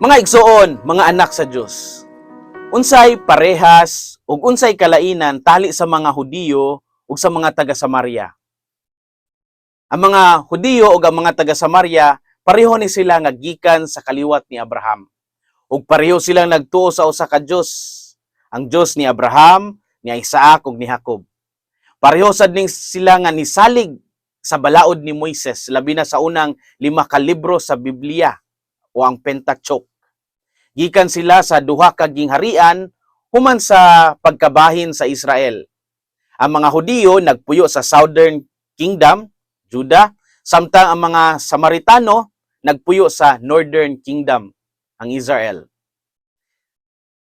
Mga igsoon, mga anak sa Dios. Unsay parehas ug unsay kalainan tali sa mga Hudiyo ug sa mga taga Samaria. Ang mga Hudiyo ug ang mga taga Samaria pareho ni sila nga gikan sa kaliwat ni Abraham. Ug pareho silang nagtuo sa usa ka Dios, ang Dios ni Abraham, ni Isaac ug ni Jacob. Pareho sad ning sila nga nisalig sa balaod ni Moises, labi na sa unang lima ka libro sa Biblia o ang Pentateuch. Gikan sila sa duha ka gingharian human sa pagkabahin sa Israel. Ang mga Hudiyo nagpuyo sa Southern Kingdom, Judah, samtang ang mga Samaritano nagpuyo sa Northern Kingdom, ang Israel.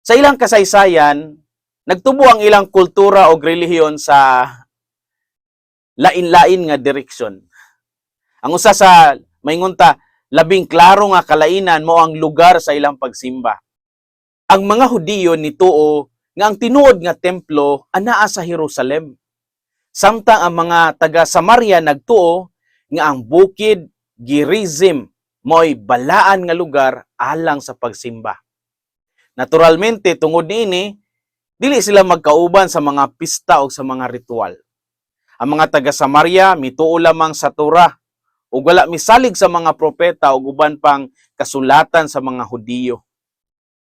Sa ilang kasaysayan, nagtubo ang ilang kultura o relihiyon sa lain-lain nga direksyon. Ang usa sa maingunta, labing klaro nga kalainan mo ang lugar sa ilang pagsimba. Ang mga Hudiyo nituo nga ang tinuod nga templo anaa sa Jerusalem. Samtang ang mga taga Samaria nagtuo nga ang bukid Gerizim mo'y balaan nga lugar alang sa pagsimba. Naturalmente tungod niini dili sila magkauban sa mga pista o sa mga ritual. Ang mga taga Samaria mituo lamang sa Torah ug wala misalig sa mga propeta ug uban pang kasulatan sa mga Hudiyo.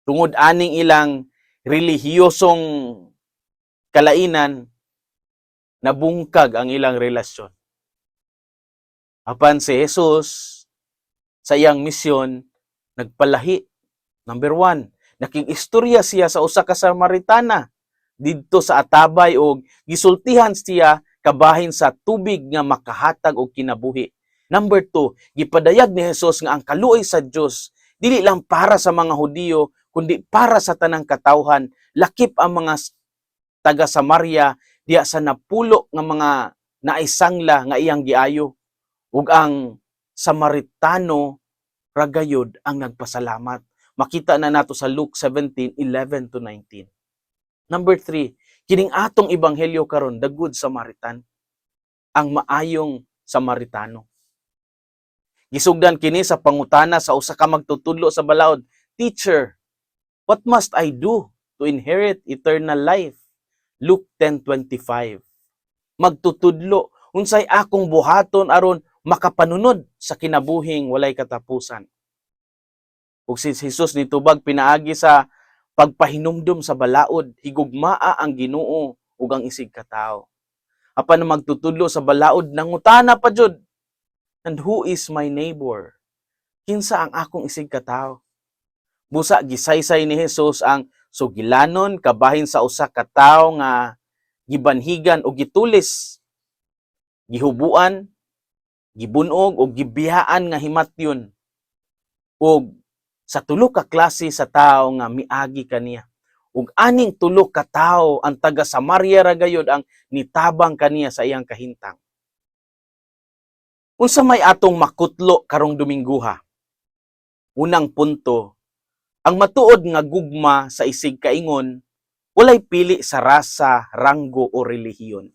Tungod aning ilang relihiyosong kalainan nabungkag ang ilang relasyon. Apan si Jesus sa iyang misyon nagpalahi. Number one, nakig-istorya siya sa usa ka Samaritana didto sa Atabay og gisultihan siya kabahin sa tubig nga makahatag og kinabuhi. Number two, gipadayag ni Jesus nga ang kaluoy sa Dios dili lang para sa mga Hudiyo kundi para sa tanang katawhan. Lakip ang mga taga Samaria diya sa napulo nga mga naisangla nga iyang giayo ug ang Samaritano ragayod ang nagpasalamat. Makita na nato sa Luke 17:11 to 19. Number three, kining atong ebanghelyo karon the good Samaritan ang maayong Samaritano. Gisugdan kini sa pangutana sa usa ka magtutudlo sa balaod, Teacher, what must I do to inherit eternal life? Luke 10:25. Magtutudlo unsay akong buhaton aron makapanunod sa kinabuhing walay katapusan. Ug si Jesus nitubag pinaagi sa pagpahinumdum sa balaod, higugmaa ang Ginoo ug ang isig katao. Apan magtutudlo sa balaod nangutana pa jud, and who is my neighbor? Kinsa ang akong isig katao? Busa gisaysay ni Jesus ang sugilanon kabahin sa usa ka tawo nga gibanhigan o gitulis gihubuan gibunog o gibiyaan nga himatyon ug sa tulo ka klase sa tao nga miagi kaniya ug aning tulo ka tawo ang taga Samaria ra gayud ang nitabang kaniya sa iyang kahintang unsa may atong makutlo karong Domingguha unang punto ang matuod nga gugma sa isig kaingon walay pili sa rasa, ranggo o relihiyon.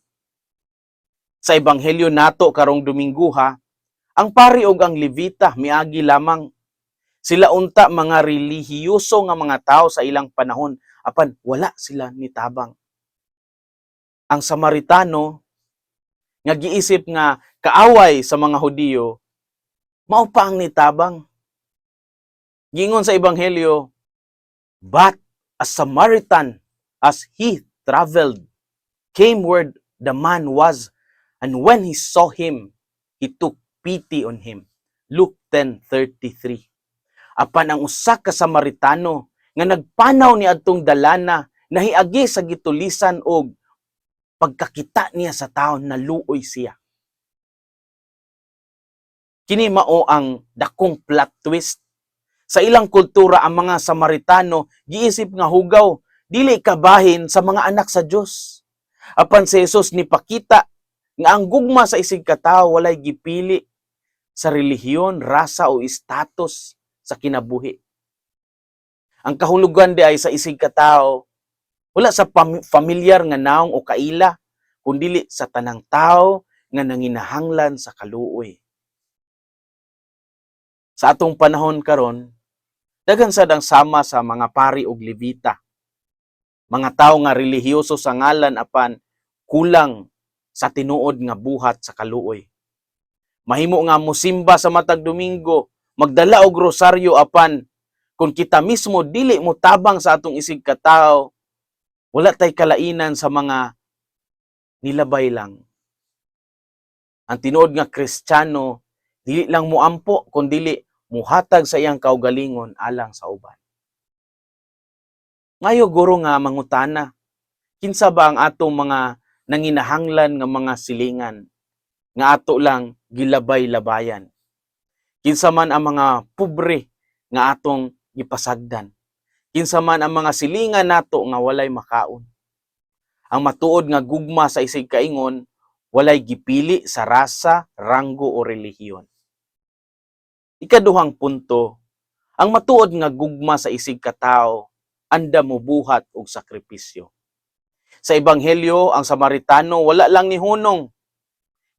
Sa ebanghelyo nato karong Domingguha, ang pari ug ang levita miagi lamang. Sila unta mga relihiyoso nga mga tao sa ilang panahon apan wala sila nitabang. Ang Samaritano nga giisip nga kaaway sa mga Hudiyo mao pa ang nitabang. Gingon sa ebanghelyo, but a Samaritan as he traveled came where the man was And when he saw him, he took pity on him. Luke 10:33. Apan ang usa ka Samaritano nga nagpanaw ni adtong dalana nahiagi sa gitulisan og pagkakita niya sa taon naluoy siya. Kini mao ang dakong plot twist. Sa ilang kultura ang mga Samaritano giisip nga hugaw dili kabahin sa mga anak sa Dios. Apan si Jesus ni pakita nga ang gugma sa isig katawo walay gipili sa relihiyon, rasa o status sa kinabuhi. Ang kahulugan di ay sa isig katawo wala sa pam- familiar nga naong o kaila kundili sa tanang tao nga nanginahanglan sa kaluoy. Sa atong panahon karon, Daghan sad ang sama sa mga pari ug levita. Mga tawo nga relihiyoso sa ngalan apan kulang sa tinuod nga buhat sa kaluoy. Mahimo nga mosimba sa matag Domingo, magdala og rosaryo apan kung kita mismo dili mo tabang sa atong isig katao, wala tay kalainan sa mga nilabay lang. Ang tinuod nga Kristiyano, dili lang muampo, kundi muhatag sa iyang kaugalingon alang sa uban. Ngayo guro nga mangutana, kinsa ba ang atong mga nanginahanglan nga mga silingan nga ato lang gilabay-labayan? Kinsa man ang mga pobre nga atong gipasagdan? Kinsa man ang mga silingan nato nga walay makaon? Ang matuod nga gugma sa isig kaingon, walay gipili sa rasa, ranggo o relihiyon. Ikaduhang punto, ang matuod nga gugma sa isig katao, anda mo buhat og sakripisyo. Sa ebanghelyo, ang Samaritano wala lang ni hunong.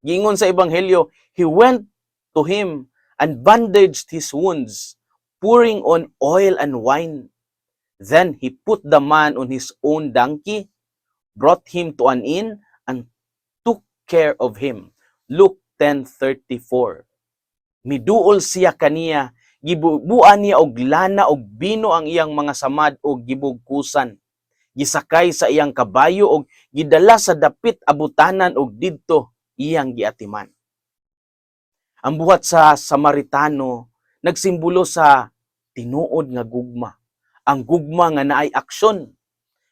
Gingon sa ebanghelyo, he went to him and bandaged his wounds, pouring on oil and wine. Then he put the man on his own donkey, brought him to an inn, and took care of him. Luke 10:34. Miduol siya kaniya, gibubuan niya og lana og bino ang iyang mga samad og gibugkusan. Gisakay sa iyang kabayo og gidala sa dapit abutanan og didto iyang giatiman. Ang buhat sa Samaritano nagsimbolo sa tinuod nga gugma. Ang gugma nga naay aksyon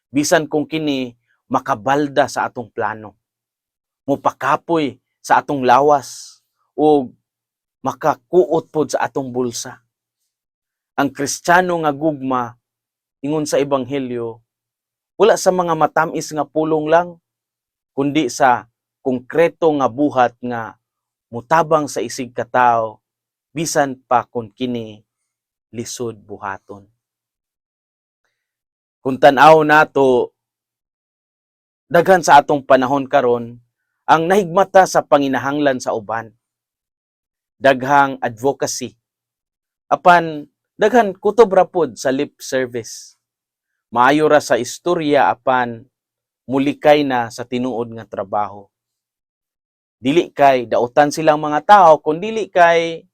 bisan kung kini makabalda sa atong plano. Mupakapoy sa atong lawas o makakuot pod sa atong bulsa. Ang Kristiyano nga gugma ingon sa ebanghelyo wala sa mga matamis nga pulong lang kundi sa konkreto nga buhat nga mutabang sa isig katao bisan pa kun kini lisod buhaton. Kung tan-aw nato daghan sa atong panahon karon ang nahigmata sa panginahanglan sa uban. Daghang advocacy. Apan daghan kutob ra pod sa lip service. Maayo ra sa istorya apan mulikay na sa tinuod nga trabaho. Dili kay dautan silang mga tao kun dili kay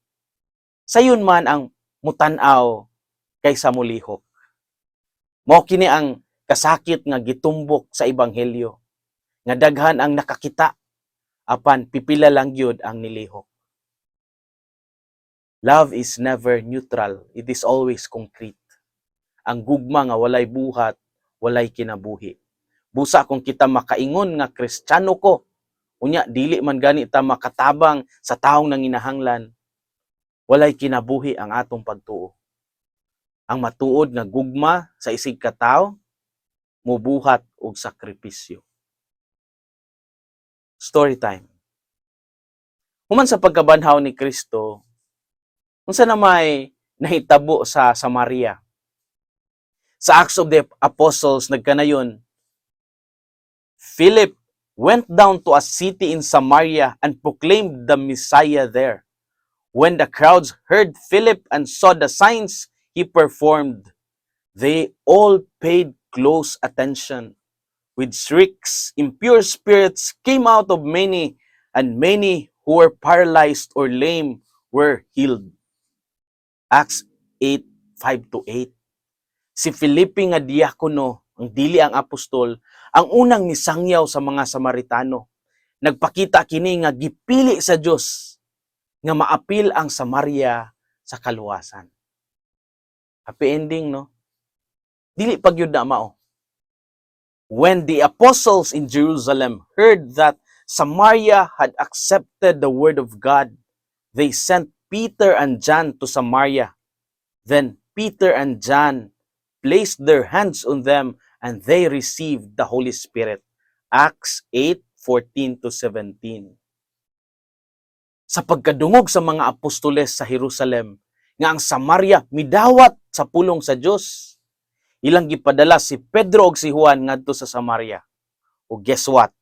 sayon man ang mutan-aw kaysa mulihok mao kini ang kasakit nga gitumbok sa ebanghelyo nga daghan ang nakakita apan pipila lang gyud ang nilihok Love is never neutral. It is always concrete. Ang gugma nga walay buhat, walay kinabuhi. Busa kung kita makaingon nga kristyano ko, unya dili man gani ta makatabang sa taong nanginahanglan, walay kinabuhi ang atong pagtuo. Ang matuod nga gugma sa isig katao, mubuhat og sakripisyo. Story time. Human sa pagkabanhaw ni Kristo, unsa na may nahitabo sa Samaria. Sa Acts of the Apostles nagkanayon, Philip went down to a city in Samaria and proclaimed the Messiah there. When the crowds heard Philip and saw the signs he performed, they all paid close attention. With shrieks, impure spirits came out of many, and many who were paralyzed or lame were healed. Acts 8, 5 to 8. Si Felipe nga diakono, ang dili ang apostol, ang unang nisangyaw sa mga Samaritano. Nagpakita kini nga gipili sa Dios nga maapil ang Samaria sa kaluwasan. Happy ending, no? Dili pag yun na mao. When the apostles in Jerusalem heard that Samaria had accepted the word of God, they sent Peter and John to Samaria. Then Peter and John placed their hands on them and they received the Holy Spirit. Acts 8:14 to 17. Sa pagkadungog sa mga apostoles sa Jerusalem, nga ang Samaria midawat sa pulong sa Dios. Ilang gipadala si Pedro ug si Juan ngadto sa Samaria. O guess what?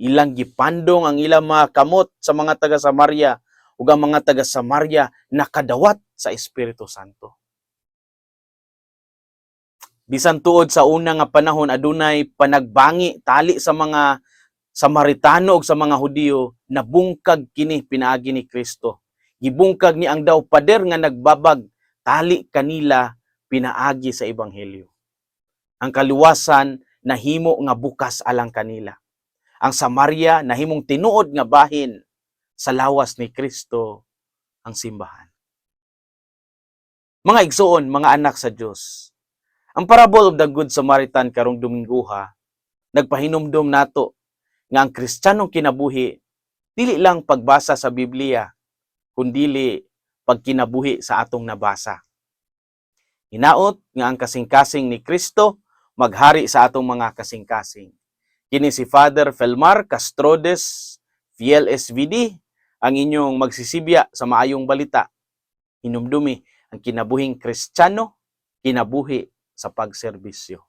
Ilang gipandong ang ilang mga kamot sa mga taga Samaria ug ang mga taga Samaria nakadawat sa Espiritu Santo. bisan tuod sa una nga panahon adunay panagbangi tali sa mga Samaritano ug sa mga Hudiyo nabungkag kini pinaagi ni Kristo. Gibungkag ni ang daw pader nga nagbabag tali kanila pinaagi sa ebanghelyo. Ang kaluwasan nahimo nga bukas alang kanila. Ang Samaria nahimong tinuod nga bahin sa lawas ni Kristo ang simbahan. Mga igsoon, mga anak sa Dios. Ang parable of the Good Samaritan karong Dominguha nagpahinumdom nato nga ang Kristiyanong kinabuhi dili lang pagbasa sa Biblia kundili pagkinabuhi sa atong nabasa. Hinaot nga ang kasing-kasing ni Kristo maghari sa atong mga kasing-kasing. Kini si Father Felmar Castrodes, Fiel SVD, ang inyong magsisibya sa maayong balita. Hinumdumi ang kinabuhing Kristiyano, kinabuhi sa pagserbisyo.